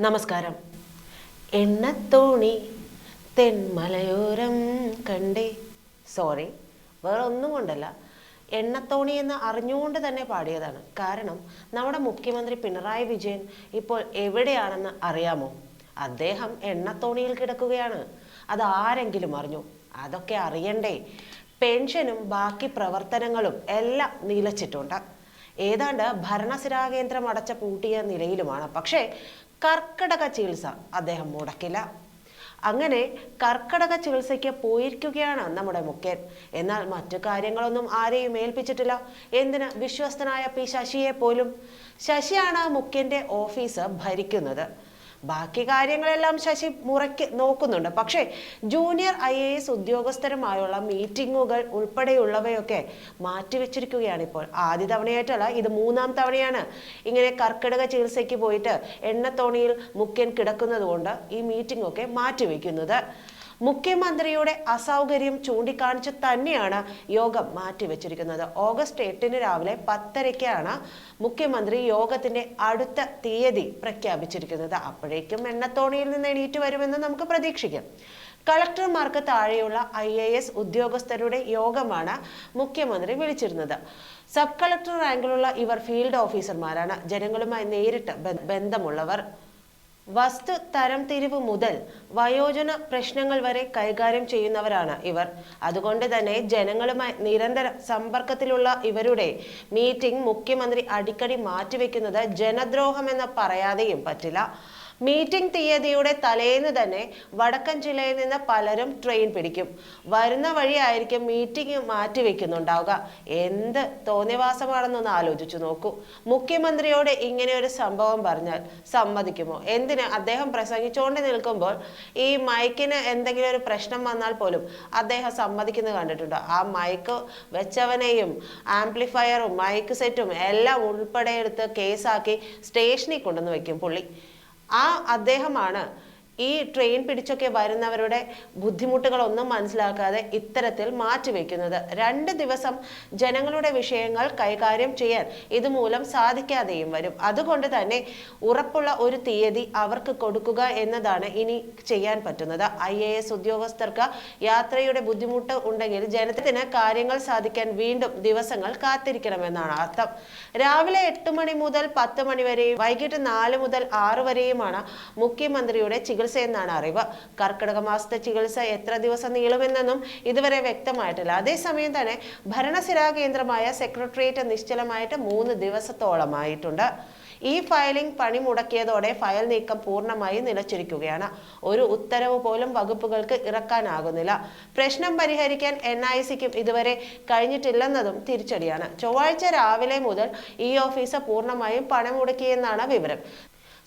നമസ്കാരം. എണ്ണത്തോണി തെന്മലയോരം കണ്ടേ. സോറി വേറെ ഒന്നും കൊണ്ടല്ല. എണ്ണത്തോണി എന്ന് അറിഞ്ഞുകൊണ്ട് തന്നെ പാടിയതാണ്. കാരണം നമ്മുടെ മുഖ്യമന്ത്രി പിണറായി വിജയൻ ഇപ്പോൾ എവിടെയാണെന്ന് അറിയാമോ? അദ്ദേഹം എണ്ണത്തോണിയിൽ കിടക്കുകയാണ്. അത് ആരെങ്കിലും അറിഞ്ഞു? അതൊക്കെ അറിയണ്ടേ. പെൻഷനും ബാക്കി പ്രവർത്തനങ്ങളും എല്ലാം നിലച്ചിട്ടുണ്ട്. ഏതാണ്ട് ഭരണസിരാകേന്ദ്രം അടച്ച പൂട്ടിയ നിലയിലുമാണ്. പക്ഷേ കർക്കടക ചികിത്സ അദ്ദേഹം മുടക്കില്ല. അങ്ങനെ കർക്കടക ചികിത്സയ്ക്ക് പോയിരിക്കുകയാണ് നമ്മുടെ മുഖ്യൻ. എന്നാൽ മറ്റു കാര്യങ്ങളൊന്നും ആരെയും ഏൽപ്പിച്ചിട്ടില്ല. എന്തിന് വിശ്വസ്തനായ പി ശശിയെ പോലും ശശിയാണ് മുഖ്യന്റെ ഓഫീസ് ഭരിക്കുന്നത്. ബാക്കി കാര്യങ്ങളെല്ലാം ശശി മുറയ്ക്ക് നോക്കുന്നുണ്ട്. പക്ഷേ ജൂനിയർ ഐ എ എസ് ഉദ്യോഗസ്ഥരുമായുള്ള മീറ്റിങ്ങുകൾ ഉൾപ്പെടെയുള്ളവയൊക്കെ മാറ്റിവെച്ചിരിക്കുകയാണ് ഇപ്പോൾ ആദ്യ തവണയായിട്ടല്ല ഇത് മൂന്നാം തവണയാണ് ഇങ്ങനെ കർക്കിടക ചികിത്സയ്ക്ക് പോയിട്ട് എണ്ണത്തോണിയിൽ മുഖ്യൻ കിടക്കുന്നതുകൊണ്ട് ഈ മീറ്റിംഗ് ഒക്കെ മാറ്റിവെക്കുന്നത്. മുഖ്യമന്ത്രിയുടെ അസൗകര്യം ചൂണ്ടിക്കാണിച്ച് തന്നെയാണ് യോഗം മാറ്റിവെച്ചിരിക്കുന്നത്. ഓഗസ്റ്റ് എട്ടിന് രാവിലെ പത്തരയ്ക്കാണ് മുഖ്യമന്ത്രി യോഗത്തിന്റെ അടുത്ത തീയതി പ്രഖ്യാപിച്ചിരിക്കുന്നത്. അപ്പോഴേക്കും എണ്ണത്തോണിയിൽ നിന്ന് എണീറ്റ് വരുമെന്ന് നമുക്ക് പ്രതീക്ഷിക്കാം. കളക്ടർമാർക്ക് താഴെയുള്ള ഐ എ എസ് ഉദ്യോഗസ്ഥരുടെ യോഗമാണ് മുഖ്യമന്ത്രി വിളിച്ചിരുന്നത്. സബ് കളക്ടർ റാങ്കിലുള്ള ഇവർ ഫീൽഡ് ഓഫീസർമാരാണ്. ജനങ്ങളുമായി നേരിട്ട് ബന്ധമുള്ളവർ വസ്തു തരംതിരിവ് മുതൽ വയോജന പ്രശ്നങ്ങൾ വരെ കൈകാര്യം ചെയ്യുന്നവരാണ് ഇവർ. അതുകൊണ്ട് തന്നെ ജനങ്ങളുമായി നിരന്തര സമ്പർക്കത്തിലുള്ള ഇവരുടെ മീറ്റിംഗ് മുഖ്യമന്ത്രി അടിക്കടി മാറ്റിവെക്കുന്നത് ജനദ്രോഹമെന്ന് പറയാതെയും പറ്റില്ല. മീറ്റിംഗ് തീയതിയുടെ തലേന്ന് തന്നെ വടക്കൻ ജില്ലയിൽ നിന്ന് പലരും ട്രെയിൻ പിടിക്കും. വരുന്ന വഴിയായിരിക്കും മീറ്റിംഗ് മാറ്റിവെക്കുന്നുണ്ടാവുക. എന്ത് തോന്നിവാസമാണെന്നൊന്ന് ആലോചിച്ചു നോക്കൂ. മുഖ്യമന്ത്രിയോട് ഇങ്ങനെ ഒരു സംഭവം പറഞ്ഞാൽ സമ്മതിക്കുമോ? എന്തിന്? അദ്ദേഹം പ്രസംഗിച്ചുകൊണ്ട് നിൽക്കുമ്പോൾ ഈ മൈക്കിന് എന്തെങ്കിലും ഒരു പ്രശ്നം വന്നാൽ പോലും അദ്ദേഹം സമ്മതിക്കുന്നത് കണ്ടിട്ടുണ്ടോ. ആ മൈക്ക് വെച്ചവനെയും ആംപ്ലിഫയറും മൈക്ക് സെറ്റും എല്ലാം ഉൾപ്പെടെ എടുത്ത് കേസാക്കി സ്റ്റേഷനിൽ കൊണ്ടുവന്ന് വെക്കും പുള്ളി. ആ അദ്ദേഹമാണ് ഈ ട്രെയിൻ പിടിച്ചൊക്കെ വരുന്നവരുടെ ബുദ്ധിമുട്ടുകളൊന്നും മനസ്സിലാക്കാതെ ഇത്തരത്തിൽ മാറ്റിവെക്കുന്നത്. രണ്ട് ദിവസം ജനങ്ങളുടെ വിഷയങ്ങൾ കൈകാര്യം ചെയ്യാൻ ഇതുമൂലം സാധിക്കാതെയും വരും. അതുകൊണ്ട് തന്നെ ഉറപ്പുള്ള ഒരു തീയതി അവർക്ക് കൊടുക്കുക എന്നതാണ് ഇനി ചെയ്യാൻ പറ്റുന്നത്. ഐ എ എസ് ഉദ്യോഗസ്ഥർക്ക് യാത്രയുടെ ബുദ്ധിമുട്ട് ഉണ്ടെങ്കിൽ ജനത്തിന് കാര്യങ്ങൾ സാധിക്കാൻ വീണ്ടും ദിവസങ്ങൾ കാത്തിരിക്കണമെന്നാണ് അർത്ഥം. രാവിലെ എട്ട് മണി മുതൽ പത്ത് മണി വരെയും വൈകിട്ട് നാല് മുതൽ ആറ് വരെയുമാണ് മുഖ്യമന്ത്രിയുടെ ചികിത്സ എന്നാണ് അറിവ്. കർക്കിടക മാസത്തെ ചികിത്സ എത്ര ദിവസം നീളുമെന്നൊന്നും ഇതുവരെ വ്യക്തമായിട്ടില്ല. അതേസമയം തന്നെ ഭരണസിരാ കേന്ദ്രമായ സെക്രട്ടേറിയറ്റ് നിശ്ചലമായിട്ട് മൂന്ന് ദിവസത്തോളമായിട്ടുണ്ട്. ഈ ഫയലിംഗ് പണി മുടക്കിയതോടെ ഫയൽ നീക്കം പൂർണമായി നിലച്ചിരിക്കുകയാണ്. ഒരു ഉത്തരവ് പോലും വകുപ്പുകൾക്ക് ഇറക്കാനാകുന്നില്ല. പ്രശ്നം പരിഹരിക്കാൻ എൻ ഐ സിക്കും ഇതുവരെ കഴിഞ്ഞിട്ടില്ലെന്നതും തിരിച്ചടിയാണ്. ചൊവ്വാഴ്ച രാവിലെ മുതൽ ഈ ഓഫീസ് പൂർണമായും പണം മുടക്കിയെന്നാണ് വിവരം.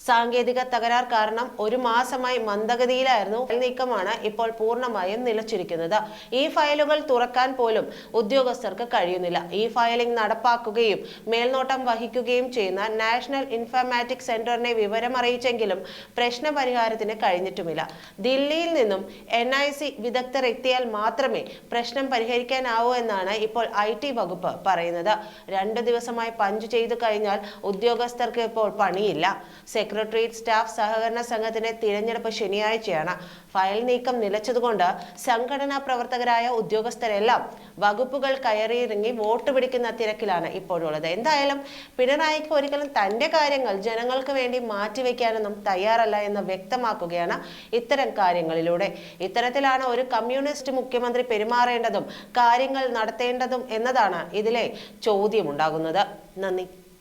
സാങ്കേതിക തകരാർ കാരണം ഒരു മാസമായി മന്ദഗതിയിലായിരുന്നു. നീക്കമാണ് ഇപ്പോൾ പൂർണമായും നിലച്ചിരിക്കുന്നത്. ഈ ഫയലുകൾ തുറക്കാൻ പോലും ഉദ്യോഗസ്ഥർക്ക് കഴിയുന്നില്ല. ഈ ഫയലിംഗ് നടപ്പാക്കുകയും മേൽനോട്ടം വഹിക്കുകയും ചെയ്യുന്ന നാഷണൽ ഇൻഫർമാറ്റിക് സെന്ററിനെ വിവരം അറിയിച്ചെങ്കിലും പ്രശ്ന പരിഹാരത്തിന് കഴിഞ്ഞിട്ടുമില്ല. ദില്ലിയിൽ നിന്നും എൻ ഐ സി വിദഗ്ധർ എത്തിയാൽ മാത്രമേ പ്രശ്നം പരിഹരിക്കാനാവൂ എന്നാണ് ഇപ്പോൾ ഐ ടി വകുപ്പ് പറയുന്നത്. രണ്ടു ദിവസമായി പഞ്ച് ചെയ്തു കഴിഞ്ഞാൽ ഉദ്യോഗസ്ഥർക്ക് ഇപ്പോൾ പണിയില്ല. സെക്രട്ടേറിയറ്റ് സ്റ്റാഫ് സഹകരണ സംഘത്തിന്റെ തിരഞ്ഞെടുപ്പ് ശനിയാഴ്ചയാണ്. ഫയൽ നീക്കം നിലച്ചതുകൊണ്ട് സംഘടനാ പ്രവർത്തകരായ ഉദ്യോഗസ്ഥരെല്ലാം വകുപ്പുകൾ കയറിയിറങ്ങി വോട്ട് പിടിക്കുന്ന തിരക്കിലാണ് ഇപ്പോഴുള്ളത്. എന്തായാലും പിണറായിക്ക് ഒരിക്കലും തന്റെ കാര്യങ്ങൾ ജനങ്ങൾക്ക് വേണ്ടി മാറ്റിവെക്കാനൊന്നും തയ്യാറല്ല എന്ന് വ്യക്തമാക്കുകയാണ് ഇത്തരം കാര്യങ്ങളിലൂടെ. ഇത്തരത്തിലാണ് ഒരു കമ്മ്യൂണിസ്റ്റ് മുഖ്യമന്ത്രി പെരുമാറേണ്ടതും കാര്യങ്ങൾ നടത്തേണ്ടതും എന്നതാണ് ഇതിലെ ചോദ്യമുണ്ടാകുന്നത്. നന്ദി.